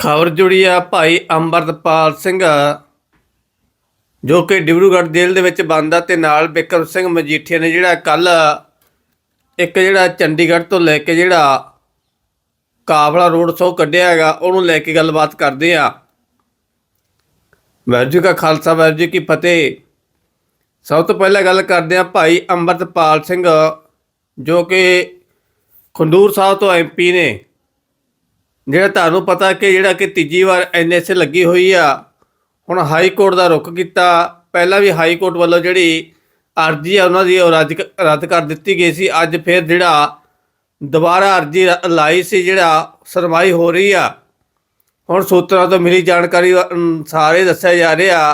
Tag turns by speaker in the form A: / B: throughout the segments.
A: ਖਬਰ ਜੁੜੀ ਆ ਭਾਈ ਅੰਮ੍ਰਿਤਪਾਲ ਸਿੰਘ, ਜੋ ਕਿ ਡਿਬਰੂਗੜ੍ਹ ਜੇਲ੍ਹ ਦੇ ਵਿੱਚ ਬੰਦ ਆ ਤੇ ਨਾਲ ਬਿਕਰਮ ਸਿੰਘ ਮਜੀਠੀਆ ਨੇ ਜਿਹੜਾ ਕੱਲ ਇੱਕ ਜਿਹੜਾ ਚੰਡੀਗੜ੍ਹ ਤੋਂ ਲੈ ਕੇ ਜਿਹੜਾ ਕਾਫਲਾ ਰੋਡ ਤੋਂ ਕੱਢਿਆ ਹੈਗਾ, ਉਹਨੂੰ ਲੈ ਕੇ ਗੱਲਬਾਤ ਕਰਦੇ ਆ। ਵਾਹਿਗੁਰੂ ਜੀ ਕਾ ਖਾਲਸਾ, ਵਾਹਿਗੁਰੂ ਕੀ ਫਤਿਹ। ਸਭ ਤੋਂ ਪਹਿਲਾਂ ਗੱਲ ਕਰਦੇ ਆ ਭਾਈ ਅੰਮ੍ਰਿਤਪਾਲ ਸਿੰਘ, ਜੋ ਕਿ ਖੰਡੂਰ ਸਾਹਿਬ ਤੋਂ ਐਮਪੀ ਨੇ। ਜਿਹੜਾ ਤੁਹਾਨੂੰ ਪਤਾ ਕਿ ਜਿਹੜਾ ਕਿ ਤੀਜੀ ਵਾਰ ਐਨਐਸਏ ਲੱਗੀ ਹੋਈ ਆ, ਹੁਣ ਹਾਈ ਕੋਰਟ ਦਾ ਰੁਖ ਕੀਤਾ। ਪਹਿਲਾਂ ਵੀ ਹਾਈ ਕੋਰਟ ਵੱਲੋਂ ਜਿਹੜੀ ਅਰਜ਼ੀ ਆ, ਉਹਨਾਂ ਦੀ ਉਹ ਰੱਦ ਰੱਦ ਕਰ ਦਿੱਤੀ ਗਈ ਸੀ। ਅੱਜ ਫਿਰ ਜਿਹੜਾ ਦੁਬਾਰਾ ਅਰਜ਼ੀ ਲਾਈ ਸੀ, ਜਿਹੜਾ ਸਰਮਾਈ ਹੋ ਰਹੀ ਆ। ਹੁਣ ਸੂਤਰਾਂ ਤੋਂ ਮਿਲੀ ਜਾਣਕਾਰੀ ਅਨੁਸਾਰ ਦੱਸਿਆ ਜਾ ਰਿਹਾ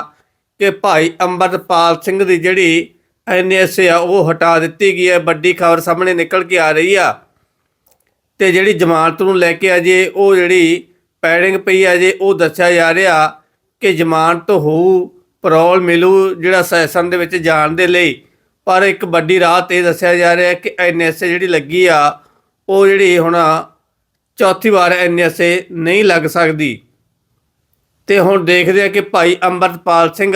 A: ਕਿ ਭਾਈ ਅੰਮ੍ਰਿਤਪਾਲ ਸਿੰਘ ਦੀ ਜਿਹੜੀ ਐਨਐਸਏ ਆ, ਉਹ ਹਟਾ ਦਿੱਤੀ ਗਈ ਹੈ। ਵੱਡੀ ਖਬਰ ਸਾਹਮਣੇ ਨਿਕਲ ਕੇ ਆ ਰਹੀ ਆ। ਤੇ ਜਿਹੜੀ ਜ਼ਮਾਨਤ ਨੂੰ ਲੈ ਕੇ ਅਜੇ ਉਹ ਜਿਹੜੀ ਪੈਡਿੰਗ ਪਈ ਹੈ ਜੇ ਉਹ ਦੱਸਿਆ ਜਾ ਰਿਹਾ ਕਿ ਜ਼ਮਾਨਤ ਹੋਊ, ਪਰੋਲ ਮਿਲੂ, ਜਿਹੜਾ ਸੈਸ਼ਨ ਦੇ ਵਿੱਚ ਜਾਣ ਦੇ ਲਈ। ਪਰ ਇੱਕ ਵੱਡੀ ਰਾਤ ਇਹ ਦੱਸਿਆ ਜਾ ਰਿਹਾ ਕਿ ਐਨਐਸਏ ਜਿਹੜੀ ਲੱਗੀ ਆ, ਉਹ ਜਿਹੜੀ ਹੁਣ ਚੌਥੀ ਵਾਰ ਐਨਐਸਏ ਨਹੀਂ ਲੱਗ ਸਕਦੀ। ਤੇ ਹੁਣ ਦੇਖਦੇ ਆ ਕਿ ਭਾਈ ਅੰਮ੍ਰਿਤਪਾਲ ਸਿੰਘ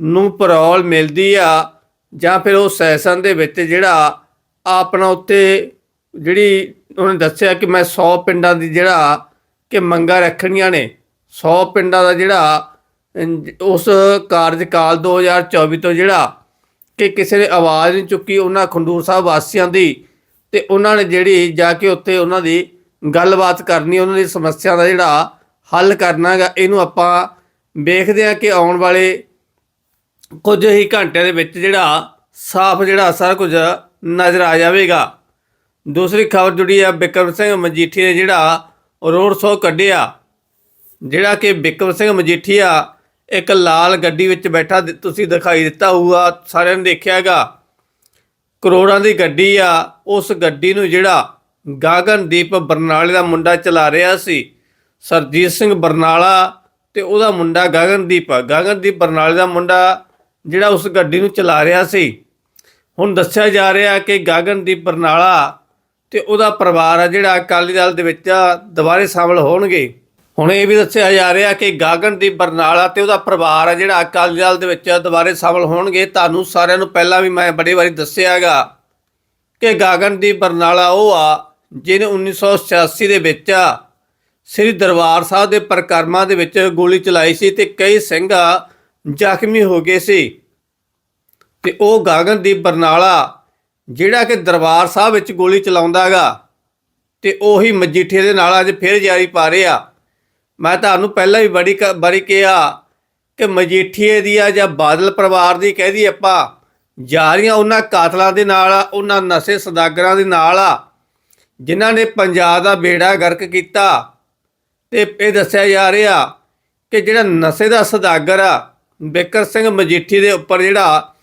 A: ਨੂੰ ਪਰੋਲ ਮਿਲਦੀ ਆ ਜਾਂ ਫਿਰ ਉਹ ਸੈਸ਼ਨ ਦੇ ਵਿੱਚ ਜਿਹੜਾ ਆਪਣਾ ਉੱਤੇ ਜਿਹੜੀ ਉਹਨੇ ਦੱਸਿਆ ਕਿ ਮੈਂ 100 ਪਿੰਡਾਂ ਦੀ ਜਿਹੜਾ ਕਿ ਮੰਗਾਂ ਰੱਖਣੀਆਂ ਨੇ 100 ਪਿੰਡਾਂ ਦਾ ਜਿਹੜਾ ਉਸ ਕਾਰਜਕਾਲ 2024 ਤੋਂ ਜਿਹੜਾ ਕਿ ਕਿਸੇ ਨੇ ਆਵਾਜ਼ ਨਹੀਂ ਚੁੱਕੀ ਉਹਨਾਂ ਖੰਡੂਰ ਸਾਹਿਬ ਵਾਸੀਆਂ ਦੀ ਤੇ ਉਹਨਾਂ ਨੇ ਜਿਹੜੀ ਜਾ ਕੇ ਉੱਥੇ ਉਹਨਾਂ ਦੀ ਗੱਲਬਾਤ ਕਰਨੀ, ਉਹਨਾਂ ਦੀ ਸਮੱਸਿਆ ਦਾ ਜਿਹੜਾ ਹੱਲ ਕਰਨਾਗਾ ਇਹਨੂੰ ਆਪਾਂ ਵੇਖਦੇ ਹਾਂ ਕਿ ਆਉਣ ਵਾਲੇ ਕੁਝ ਹੀ ਘੰਟਿਆਂ ਦੇ ਵਿੱਚ ਜਿਹੜਾ ਸਾਫ਼ ਜਿਹੜਾ ਸਾਰਾ ਕੁਝ ਨਜ਼ਰ ਆ ਜਾਵੇਗਾ। ਦੂਸਰੀ ਖਬਰ ਜੁੜੀ ਆ ਬਿਕਰਮ ਸਿੰਘ ਮਜੀਠੀ ਨੇ ਜਿਹੜਾ ਰੋਡ ਸ਼ੋਅ ਕੱਢਿਆ, ਜਿਹੜਾ ਕਿ ਬਿਕਰਮ ਸਿੰਘ ਮਜੀਠੀਆ ਇੱਕ ਲਾਲ ਗੱਡੀ ਵਿੱਚ ਬੈਠਾ ਤੁਸੀਂ ਦਿਖਾਈ ਦਿੱਤਾ ਹੋਊਗਾ, ਸਾਰਿਆਂ ਨੇ ਦੇਖਿਆਗਾ ਕਰੋੜਾਂ ਦੀ ਗੱਡੀ ਆ, ਉਸ ਗੱਡੀ ਨੂੰ ਜਿਹੜਾ ਗਾਗਨਦੀਪ ਬਰਨਾਲੇ ਦਾ ਮੁੰਡਾ ਚਲਾ ਰਿਹਾ ਸੀ, ਸਰਜੀਤ ਸਿੰਘ ਬਰਨਾਲਾ ਤੇ ਉਹਦਾ ਮੁੰਡਾ ਗਗਨਦੀਪ ਗਗਨਦੀਪ ਬਰਨਾਲੇ ਦਾ ਮੁੰਡਾ ਜਿਹੜਾ ਉਸ ਗੱਡੀ ਨੂੰ ਚਲਾ ਰਿਹਾ ਸੀ। ਹੁਣ ਦੱਸਿਆ ਜਾ ਰਿਹਾ ਕਿ ਗਗਨਦੀਪ ਬਰਨਾਲਾ ਤੇ ਉਹਦਾ ਪਰਿਵਾਰ ਆ ਜਿਹੜਾ ਅਕਾਲੀ ਦਲ ਦੇ ਵਿੱਚ ਦੁਬਾਰੇ ਸ਼ਾਮਲ ਹੋਣਗੇ। ਹੁਣ ਇਹ ਵੀ ਦੱਸਿਆ ਜਾ ਰਿਹਾ ਕਿ ਗਗਨਦੀਪ ਬਰਨਾਲਾ ਤੇ ਉਹਦਾ ਪਰਿਵਾਰ ਆ ਜਿਹੜਾ ਅਕਾਲੀ ਦਲ ਦੇ ਵਿੱਚ ਦੁਬਾਰੇ ਸ਼ਾਮਲ ਹੋਣਗੇ। ਤੁਹਾਨੂੰ ਸਾਰਿਆਂ ਨੂੰ ਪਹਿਲਾਂ ਵੀ ਮੈਂ ਬੜੇ ਵਾਰੀ ਦੱਸਿਆਗਾ ਕਿ ਗਗਨਦੀਪ ਬਰਨਾਲਾ ਉਹ ਆ, ਜਿਹਨੇ 1986 ਦੇ ਵਿੱਚ ਸ੍ਰੀ ਦਰਬਾਰ ਸਾਹਿਬ ਦੇ ਪ੍ਰਕਰਮਾਂ ਦੇ ਵਿੱਚ ਗੋਲੀ ਚਲਾਈ ਸੀ ਤੇ ਕਈ ਸਿੰਘ ਜ਼ਖਮੀ ਹੋ ਗਏ ਸੀ। ਤੇ ਉਹ ਗਗਨਦੀਪ ਬਰਨਾਲਾ ਜਿਹੜਾ ਕਿ ਦਰਬਾਰ ਸਾਹਿਬ ਵਿੱਚ ਗੋਲੀ ਚਲਾਉਂਦਾਗਾ ਤੇ ਉਹੀ ਮਜੀਠੇ ਦੇ ਨਾਲ ਅੱਜ ਫਿਰ ਜਾਰੀ ਪਾ ਰਿਹਾ। ਮੈਂ ਤੁਹਾਨੂੰ ਪਹਿਲਾਂ ਵੀ ਬੜੀ ਕ- ਵਾਰੀ ਕਿਹਾ ਕਿ ਮਜੀਠੀਏ ਦੀ ਆ ਜਾਂ ਬਾਦਲ ਪਰਿਵਾਰ ਦੀ ਕਹਿਦੀ ਆਪਾਂ, ਜਾਰੀਆਂ ਉਹਨਾਂ ਕਾਤਲਾਂ ਦੇ ਨਾਲ ਆ, ਉਹਨਾਂ ਨਸ਼ੇ ਸਦਾਗਰਾਂ ਦੇ ਨਾਲ ਆ, ਜਿਨ੍ਹਾਂ ਨੇ ਪੰਜਾਬ ਦਾ ਬੇੜਾ ਗਰਕ ਕੀਤਾ। ਤੇ ਇਹ ਦੱਸਿਆ ਜਾ ਰਿਹਾ ਕਿ ਜਿਹੜਾ ਨਸ਼ੇ ਦਾ ਸਦਾਗਰ ਆ, ਬਿਕਰ ਸਿੰਘ ਮਜੀਠੀ ਦੇ ਉੱਪਰ ਜਿਹੜਾ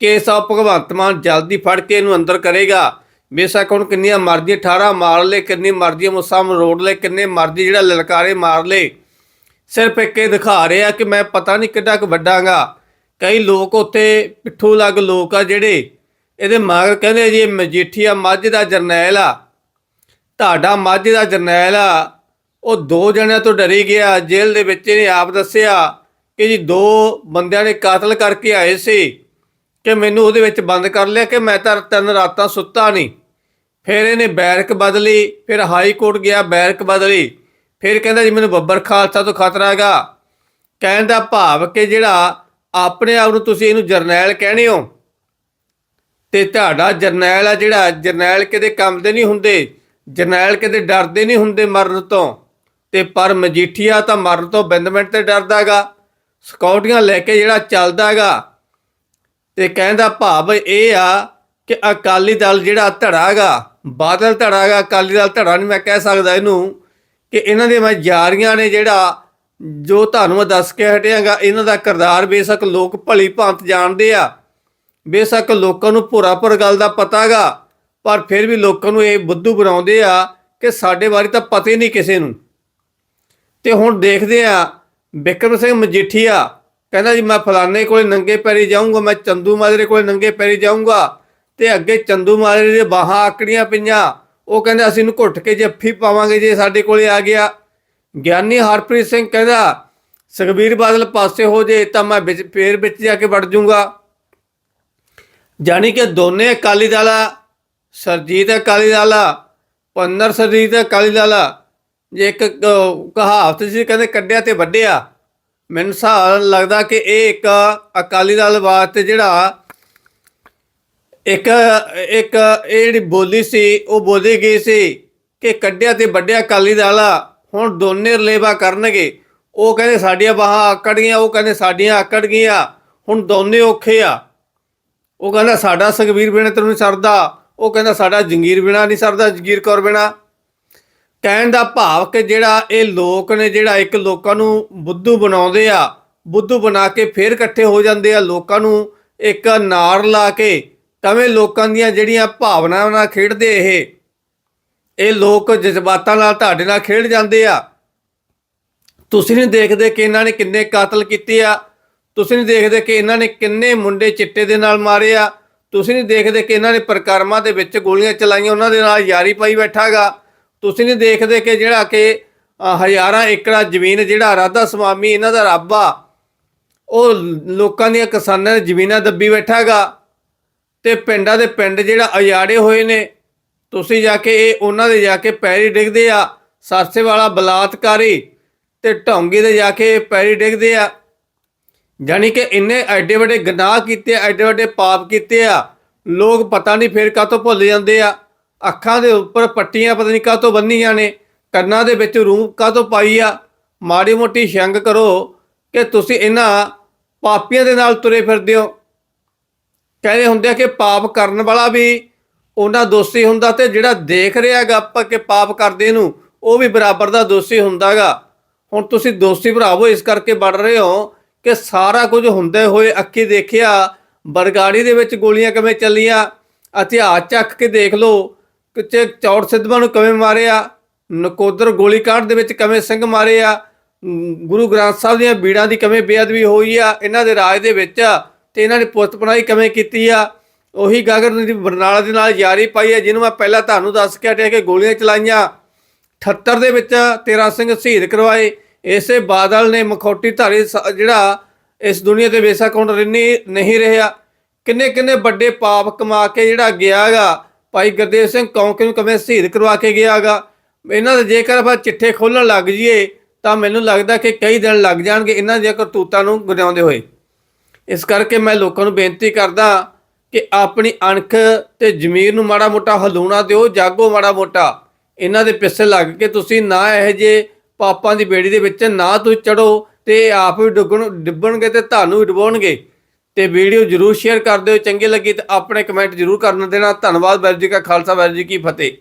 A: ਕੇਸ ਆ, ਭਗਵੰਤ ਮਾਨ ਜਲਦੀ ਫੜ ਕੇ ਇਹਨੂੰ ਅੰਦਰ ਕਰੇਗਾ। ਬੇਸ਼ੱਕ ਹੁਣ ਕਿੰਨੀਆਂ ਮਰਜ਼ੀ 18 ਮਾਰ ਲੈ ਕਿੰਨੀ ਮਰਜ਼ੀ ਮੁੱਸਾ ਮਰੋੜ ਲੈ ਕਿੰਨੇ ਮਰਜ਼ੀ ਜਿਹੜਾ ਲਲਕਾਰੇ ਮਾਰ ਲੈ ਸਿਰਫ ਇੱਕ ਇਹ ਦਿਖਾ ਰਿਹਾ ਕਿ ਮੈਂ ਪਤਾ ਨਹੀਂ ਕਿੱਡਾ ਕੁ ਵੱਡਾਂਗਾ। ਕਈ ਲੋਕ ਉੱਥੇ ਪਿੱਠੂ ਲੱਗ ਲੋਕ ਆ ਜਿਹੜੇ ਇਹਦੇ ਮਗਰ ਕਹਿੰਦੇ ਜੀ ਮਜੀਠੀਆ ਮੱਝ ਦਾ ਜਰਨੈਲ ਆ। ਤੁਹਾਡਾ ਮੱਝ ਦਾ ਜਰਨੈਲ ਆ। ਉਹ ਦੋ ਜਣਿਆਂ ਤੋਂ ਡਰੀ ਗਿਆ। ਜੇਲ੍ਹ ਦੇ ਵਿੱਚ ਇਹਨੇ ਆਪ ਦੱਸਿਆ ਕਿ ਜੀ ਦੋ ਬੰਦਿਆਂ ਨੇ ਕਾਤਲ ਕਰਕੇ ਆਏ ਸੀ। ਕਿ ਮੈਨੂੰ ਉਹਦੇ ਵਿੱਚ ਬੰਦ ਕਰ ਲਿਆ ਕਿ ਮੈਂ ਤਾਂ ਤਿੰਨ ਰਾਤਾਂ ਸੁੱਤਾ ਨਹੀਂ। ਫਿਰ ਇਹਨੇ ਬੈਰਕ ਬਦਲੀ, ਫਿਰ ਹਾਈ ਕੋਰਟ ਗਿਆ, ਬੈਰਕ ਬਦਲੀ। ਫਿਰ ਕਹਿੰਦਾ ਜੀ, ਮੈਨੂੰ ਬੱਬਰ ਖਾਲਸਾ ਤੋਂ ਖਤਰਾ ਹੈਗਾ। ਕਹਿਣ ਦਾ ਭਾਵ ਕਿ ਜਿਹੜਾ ਆਪਣੇ ਆਪ ਨੂੰ ਤੁਸੀਂ ਇਹਨੂੰ ਜਰਨੈਲ ਕਹਿੰਦੇ ਹੋ। ਤੇ ਤੁਹਾਡਾ ਜਰਨੈਲ ਆ ਜਿਹੜਾ, ਜਰਨੈਲ ਕਿਤੇ ਕੰਮ ਦੇ ਨਹੀਂ ਹੁੰਦੇ, ਜਰਨੈਲ ਕਿਤੇ ਡਰਦੇ ਨਹੀਂ ਹੁੰਦੇ ਮਰਨ ਤੋਂ। ਤੇ ਪਰ ਮਜੀਠੀਆ ਤਾਂ ਮਰਨ ਤੋਂ ਬਿੰਦ ਮਿੰਟ ਤੇ ਡਰਦਾਗਾ ਸਕਿਉਰਟੀਆਂ ਲੈ ਕੇ ਜਿਹੜਾ ਚੱਲਦਾਗਾ ਤੇ ਕਹਿੰਦਾ ਭਾਵ ਇਹ ਆ ਕਿ ਅਕਾਲੀ ਦਲ ਜਿਹੜਾ ਧੜਾਗਾ ਬਾਦਲ ਧੜਾਗਾ ਅਕਾਲੀ ਦਲ ਧੜਾ ਨਹੀਂ ਮੈਂ ਕਹਿ ਸਕਦਾ ਇਹਨੂੰ, ਕਿ ਇਹਨਾਂ ਦੇ ਮੈਂ ਜਾਰੀਆਂ ਨੇ ਜਿਹੜਾ ਜੋ ਤੁਹਾਨੂੰ ਮੈਂ ਦੱਸ ਕੇ ਹਟਿਆਗਾ ਇਹਨਾਂ ਦਾ ਕਿਰਦਾਰ ਬੇਸ਼ੱਕ ਲੋਕ ਭਲੀ ਭਾਂਤ ਜਾਣਦੇ ਆ। ਬੇਸ਼ੱਕ ਲੋਕਾਂ ਨੂੰ ਭੁਰਾ ਭੁਰ ਗੱਲ ਦਾ ਪਤਾਗਾ ਪਰ ਫਿਰ ਵੀ ਲੋਕਾਂ ਨੂੰ ਇਹ ਬੁੱਧੂ ਬਣਾਉਂਦੇ ਆ ਕਿ ਸਾਡੇ ਬਾਰੇ ਤਾਂ ਪਤਾ ਹੀ ਨਹੀਂ ਕਿਸੇ ਨੂੰ। ਤੇ ਹੁਣ ਦੇਖਦੇ ਆ ਬਿਕਰਮ ਸਿੰਘ ਮਜੀਠੀਆ ਕਹਿੰਦਾ ਜੀ, ਮੈਂ ਫਲਾਣੇ ਕੋਲੇ ਨੰਗੇ ਪੈਰੀ ਜਾਊਂਗਾ, ਮੈਂ ਚੰਦੂ ਮਾਜਰੇ ਕੋਲੇ ਨੰਗੇ ਪੈਰੀ ਜਾਊਂਗਾ ਤੇ ਅੱਗੇ ਚੰਦੂ ਮਾਜਰੇ ਦੇ ਬਾਹਾਂ ਆਕੜੀਆਂ ਪਈਆਂ। ਉਹ ਕਹਿੰਦੇ, ਅਸੀਂ ਇਹਨੂੰ ਘੁੱਟ ਕੇ ਜੱਫੀ ਪਾਵਾਂਗੇ ਜੇ ਸਾਡੇ ਕੋਲੇ ਆ ਗਿਆ। ਗਿਆਨੀ ਹਰਪ੍ਰੀਤ ਸਿੰਘ ਕਹਿੰਦਾ, ਸੁਖਬੀਰ ਬਾਦਲ ਪਾਸੇ ਹੋ ਜੇ ਤਾਂ ਮੈਂ ਵਿੱਚ, ਫੇਰ ਵਿੱਚ ਜਾ ਕੇ ਵੜ ਜਾਊਂਗਾ ਜਾਣੀ ਕਿ ਦੋਨੇ ਅਕਾਲੀ ਦਲ ਆ, ਸਰਜੀਤ ਅਕਾਲੀ ਦਲ ਆ, ਪੰਨਰ ਸਰਜੀਤ ਅਕਾਲੀ ਦਲ ਜੇ ਇੱਕ ਕਹਾਵਤ ਸੀ, ਕਹਿੰਦੇ ਕੱਢਿਆ ਤੇ ਵੱਢਿਆ। ਮੈਨੂੰ ਸਾਲ ਲੱਗਦਾ ਕਿ ਇਹ ਇੱਕ ਅਕਾਲੀ ਦਲ ਵਾਸਤੇ ਜਿਹੜਾ ਇੱਕ ਇੱਕ ਇਹ ਜਿਹੜੀ ਬੋਲੀ ਸੀ, ਉਹ ਬੋਲੀ ਗਈ ਸੀ ਕਿ ਕੱਢਿਆ ਤੇ ਵੱਡਿਆ ਅਕਾਲੀ ਦਲ ਹੁਣ ਦੋਨੇ ਰਲੇਵਾ ਕਰਨਗੇ। ਉਹ ਕਹਿੰਦੇ ਸਾਡੀਆਂ ਬਾਹਾਂ ਆਕੜ ਗਈਆਂ, ਉਹ ਕਹਿੰਦੇ ਸਾਡੀਆਂ ਆਕੜ ਗਈਆਂ, ਹੁਣ ਦੋਨੇ ਔਖੇ ਆ। ਉਹ ਕਹਿੰਦਾ ਸਾਡਾ ਸੁਖਬੀਰ ਬਿਨਾ ਤੈਨੂੰ ਨਹੀਂ ਸਰਦਾ, ਉਹ ਕਹਿੰਦਾ ਸਾਡਾ ਜੰਗੀਰ ਬਿਨਾ ਨਹੀਂ ਸਰਦਾ, ਜਗੀਰ ਕੌਰ ਬਿਨਾ। ਕਹਿਣ ਦਾ ਭਾਵ ਕਿ ਜਿਹੜਾ ਇਹ ਲੋਕ ਨੇ, ਜਿਹੜਾ ਇੱਕ ਲੋਕਾਂ ਨੂੰ ਬੁੱਧੂ ਬਣਾਉਂਦੇ ਆ, ਬੁੱਧੂ ਬਣਾ ਕੇ ਫੇਰ ਇਕੱਠੇ ਹੋ ਜਾਂਦੇ ਆ, ਲੋਕਾਂ ਨੂੰ ਇੱਕ ਨਾਰ ਲਾ ਕੇ ਕਵੇਂ ਲੋਕਾਂ ਦੀਆਂ ਜਿਹੜੀਆਂ ਭਾਵਨਾਵਾਂ ਨਾਲ ਖੇਡਦੇ ਇਹ ਇਹ ਲੋਕ ਜਜ਼ਬਾਤਾਂ ਨਾਲ ਤੁਹਾਡੇ ਨਾਲ ਖੇਡ ਜਾਂਦੇ ਆ। ਤੁਸੀਂ ਨਹੀਂ ਦੇਖਦੇ ਕਿ ਇਹਨਾਂ ਨੇ ਕਿੰਨੇ ਕਾਤਲ ਕੀਤੇ ਆ, ਤੁਸੀਂ ਨਹੀਂ ਦੇਖਦੇ ਕਿ ਇਹਨਾਂ ਨੇ ਕਿੰਨੇ ਮੁੰਡੇ ਚਿੱਟੇ ਦੇ ਨਾਲ ਮਾਰੇ ਆ, ਤੁਸੀਂ ਨਹੀਂ ਦੇਖਦੇ ਕਿ ਇਹਨਾਂ ਨੇ ਪ੍ਰਕਰਮਾਂ ਦੇ ਵਿੱਚ ਗੋਲੀਆਂ ਚਲਾਈਆਂ, ਉਹਨਾਂ ਦੇ ਨਾਲ ਯਾਰੀ ਪਾਈ ਬੈਠਾਗਾ ਤੁਸੀਂ ਨਹੀਂ ਦੇਖਦੇ ਕਿ ਜਿਹੜਾ ਕਿ ਹਜ਼ਾਰਾਂ ਏਕੜਾ ਜ਼ਮੀਨ ਜਿਹੜਾ ਰਾਧਾ ਸੁਆਮੀ ਇਹਨਾਂ ਦਾ ਰੱਬ ਆ ਉਹ ਲੋਕਾਂ ਦੀਆਂ ਕਿਸਾਨਾਂ ਦੀਆਂ ਜ਼ਮੀਨਾਂ ਦੱਬੀ ਬੈਠਾਗਾ ਤੇ ਪਿੰਡਾਂ ਦੇ ਪਿੰਡ ਜਿਹੜਾ ਅਜਾੜੇ ਹੋਏ ਨੇ ਤੁਸੀਂ ਜਾ ਕੇ ਇਹ ਉਹਨਾਂ ਦੇ ਜਾ ਕੇ ਪੈਰੀ ਡਿੱਗਦੇ ਆ ਸਰਸੇ ਵਾਲਾ ਬਲਾਤਕਾਰੀ ਤੇ ਢੌਂਗੀ ਦੇ ਜਾ ਕੇ ਪੈਰੀ ਡਿੱਗਦੇ ਆ। ਜਾਣੀ ਕਿ ਇੰਨੇ ਐਡੇ ਵੱਡੇ ਗੁਨਾਹ ਕੀਤੇ ਆ, ਐਡੇ ਵੱਡੇ ਪਾਪ ਕੀਤੇ ਆ ਲੋਕ ਪਤਾ ਨਹੀਂ ਫਿਰ ਕਾਹਤੋਂ ਭੁੱਲ ਜਾਂਦੇ ਆ। ਅੱਖਾਂ ਦੇ ਉੱਪਰ ਪੱਟੀਆਂ ਪਤਾ ਨਹੀਂ ਕਾਹਤੋਂ ਬੰਨੀਆਂ ਨੇ, ਕੰਨਾਂ ਦੇ ਵਿੱਚ ਰੂਹ ਕਾਹਤੋਂ ਪਾਈ ਆ? ਮਾੜੀ ਮੋਟੀ ਸ਼ੰਗ ਕਰੋ ਕਿ ਤੁਸੀਂ ਇਹਨਾਂ ਪਾਪੀਆਂ ਦੇ ਨਾਲ ਤੁਰੇ ਫਿਰਦੇ ਹੋ। ਕਹਿੰਦੇ ਹੁੰਦੇ ਆ ਕਿ ਪਾਪ ਕਰਨ ਵਾਲਾ ਵੀ ਉਹਨਾਂ ਦੋਸ਼ੀ ਹੁੰਦਾ ਤੇ ਜਿਹੜਾ ਦੇਖ ਰਿਹਾਗਾ ਆਪਾਂ ਕਿ ਪਾਪ ਕਰਦੇ ਨੂੰ ਉਹ ਵੀ ਬਰਾਬਰ ਦਾ ਦੋਸ਼ੀ ਹੁੰਦਾਗਾ। ਹੁਣ ਤੁਸੀਂ ਦੋਸ਼ੀ ਭਰਾਵੋ ਇਸ ਕਰਕੇ ਬੜ ਰਹੇ ਹੋ ਕਿ ਸਾਰਾ ਕੁਝ ਹੁੰਦੇ ਹੋਏ ਅੱਖੀ ਦੇਖਿਆ, ਬਰਗਾੜੀ ਦੇ ਵਿੱਚ ਗੋਲੀਆਂ ਕਿਵੇਂ ਚੱਲੀਆਂ ਇਤਿਹਾਸ ਚੱਕ ਕੇ ਦੇਖ ਲਓ ਕਿ ਚੌੜ ਸਿੱਧਵਾਂ ਨੂੰ ਕਿਵੇਂ ਮਾਰਿਆ? ਨਕੋਦਰ ਗੋਲੀਕਾਂਡ ਦੇ ਵਿੱਚ ਕਿਵੇਂ ਸਿੰਘ ਮਾਰੇ ਆ ਗੁਰੂ ਗ੍ਰੰਥ ਸਾਹਿਬ ਦੀਆਂ ਬੀੜਾਂ ਦੀ ਕਿਵੇਂ ਬੇਅਦਬੀ ਹੋਈ ਆ? ਇਹਨਾਂ ਦੇ ਰਾਜ ਦੇ ਵਿੱਚ ਤੇ ਇਹਨਾਂ ਨੇ ਪੁਸ਼ਤਪਣਾਈ ਕਿਵੇਂ ਕੀਤੀ ਆ? ਉਹੀ ਗਾਗਰ ਦੀ ਬਰਨਾਲਾ ਦੇ ਨਾਲ ਯਾਰੀ ਪਾਈ ਹੈ ਜਿਹਨੂੰ ਮੈਂ ਪਹਿਲਾਂ ਤੁਹਾਨੂੰ ਦੱਸ ਕੇ ਹਟਿਆ ਕਿ ਗੋਲੀਆਂ ਚਲਾਈਆਂ। 78 ਦੇ ਵਿੱਚ ਤੇਰਾ ਸਿੰਘ ਸ਼ਹੀਦ ਕਰਵਾਏ। ਇਸੇ ਬਾਦਲ ਨੇ ਮਖੌਟੀ ਧਾਰੀ ਸ- ਜਿਹੜਾ ਇਸ ਦੁਨੀਆ ਤੇ ਬੇਸ਼ੱਕ ਹੁਣ ਰਹਿਣੀ ਨਹੀਂ ਰਿਹਾ। ਕਿੰਨੇ ਕਿੰਨੇ ਵੱਡੇ ਪਾਪ ਕਮਾ ਕੇ ਜਿਹੜਾ ਗਿਆਗਾ ਭਾਈ ਗੁਰਦੇਵ ਸਿੰਘ ਕੌਂਕੇ ਨੂੰ ਕਿਵੇਂ ਸ਼ਹੀਦ ਕਰਵਾ ਕੇ ਗਿਆਗਾ? ਇਹਨਾਂ ਦੇ ਜੇਕਰ ਆਪਾਂ ਚਿੱਠੇ ਖੋਲਣ ਲੱਗ ਜਾਈਏ, ਤਾਂ ਮੈਨੂੰ ਲੱਗਦਾ ਕਿ ਕਈ ਦਿਨ ਲੱਗ ਜਾਣਗੇ ਇਹਨਾਂ ਦੀਆਂ ਕਰਤੂਤਾਂ ਨੂੰ ਗੁਨਾਉਂਦੇ ਹੋਏ। ਇਸ ਕਰਕੇ ਮੈਂ ਲੋਕਾਂ ਨੂੰ ਬੇਨਤੀ ਕਰਦਾ ਕਿ ਆਪਣੀ ਅਣਖ ਤੇ ਜ਼ਮੀਰ ਨੂੰ ਮਾੜਾ ਮੋਟਾ ਹਲੂਣਾ ਦਿਓ, ਜਾਗੋ ਮਾੜਾ ਮੋਟਾ। ਇਹਨਾਂ ਦੇ ਪਿੱਛੇ ਲੱਗ ਕੇ ਤੁਸੀਂ ਨਾ ਇਹ ਜੇ ਪਾਪਾਂ ਦੀ ਬੇੜੀ ਦੇ ਵਿੱਚ ਨਾ ਤੁਸੀਂ ਚੜੋ ਤੇ ਇਹ ਆਪ ਵੀ ਡੁੱਬਣ ਡਿੱਬਣਗੇ ਤੇ ਤੁਹਾਨੂੰ ਵੀ ਡੁਬੋਣਗੇ। ਤੇ ਵੀਡੀਓ ਜਰੂਰ ਸ਼ੇਅਰ ਕਰ ਦਿਓ। ਚੰਗੇ ਲੱਗੀ ਤਾਂ ਆਪਣੇ ਕਮੈਂਟ ਜਰੂਰ ਕਰਨ ਦੇਣਾ। ਧੰਨਵਾਦ, ਵਾਹਿਗੁਰੂ ਜੀ ਕਾ ਖਾਲਸਾ, ਵਾਹਿਗੁਰੂ ਜੀ ਕੀ ਫਤਿਹ।